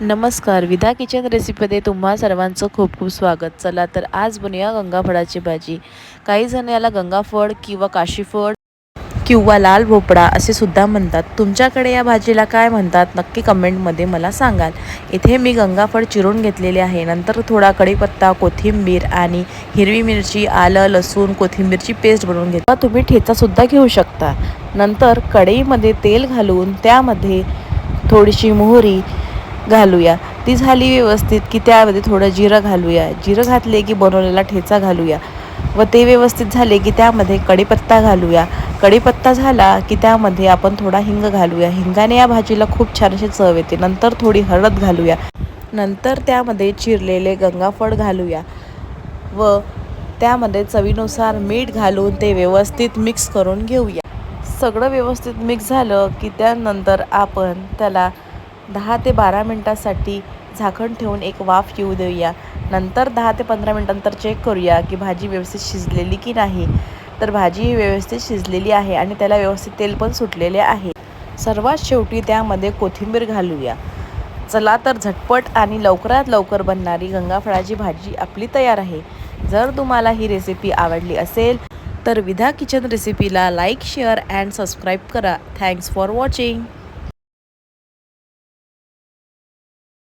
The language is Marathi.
नमस्कार विधा किचन रेसिपीमध्ये तुम्हा सर्वांचं खूप खूप स्वागत. चला तर आज बनूया गंगाफळाची भाजी. काही जण याला गंगाफळ किंवा काशीफळ किंवा लाल भोपळा असे सुद्धा म्हणतात. तुमच्याकडे या भाजीला काय म्हणतात नक्की कमेंटमध्ये मला सांगाल. इथे मी गंगाफळ चिरून घेतलेले आहे. नंतर थोडा कढीपत्ता कोथिंबीर आणि हिरवी मिरची आलं लसूण कोथिंबीरची पेस्ट बनवून घेता तुम्ही ठेचासुद्धा घेऊ शकता. नंतर कढईमध्ये तेल घालून त्यामध्ये थोडीशी मोहरी घालूया. ती झाली व्यवस्थित की त्यामध्ये थोडं जिरं घालूया. जिरं घातले की बनवलेला ठेचा घालूया. व ते व्यवस्थित झाले की त्यामध्ये कढीपत्ता घालूया. कढीपत्ता झाला की त्यामध्ये आपण थोडा हिंग घालूया. हिंगाने या भाजीला खूप छान अशी चव येते. नंतर थोडी हळद घालूया. नंतर त्यामध्ये चिरलेले गंगाफळ घालूया. व त्यामध्ये चवीनुसार मीठ घालून ते व्यवस्थित मिक्स करून घेऊया. सगळं व्यवस्थित मिक्स झालं की त्यानंतर आपण त्याला दहा ते बारा मिनटासाठी झाकण ठेवून एक वाफ येऊ देऊया. नंतर दहा ते पंधरा मिनटानंतर चेक करूया की भाजी व्यवस्थित शिजलेली की नाही. तर भाजी ही व्यवस्थित शिजलेली आहे आणि त्याला व्यवस्थित तेल पण सुटलेले आहे. सर्वात शेवटी त्यामध्ये कोथिंबीर घालूया. चला तर झटपट आणि लवकरात लवकर बनणारी गंगाफळाची भाजी आपली तयार आहे. जर तुम्हाला ही रेसिपी आवडली असेल तर विधा किचन रेसिपीला लाईक शेअर अँड सबस्क्राईब करा. Thanks for watching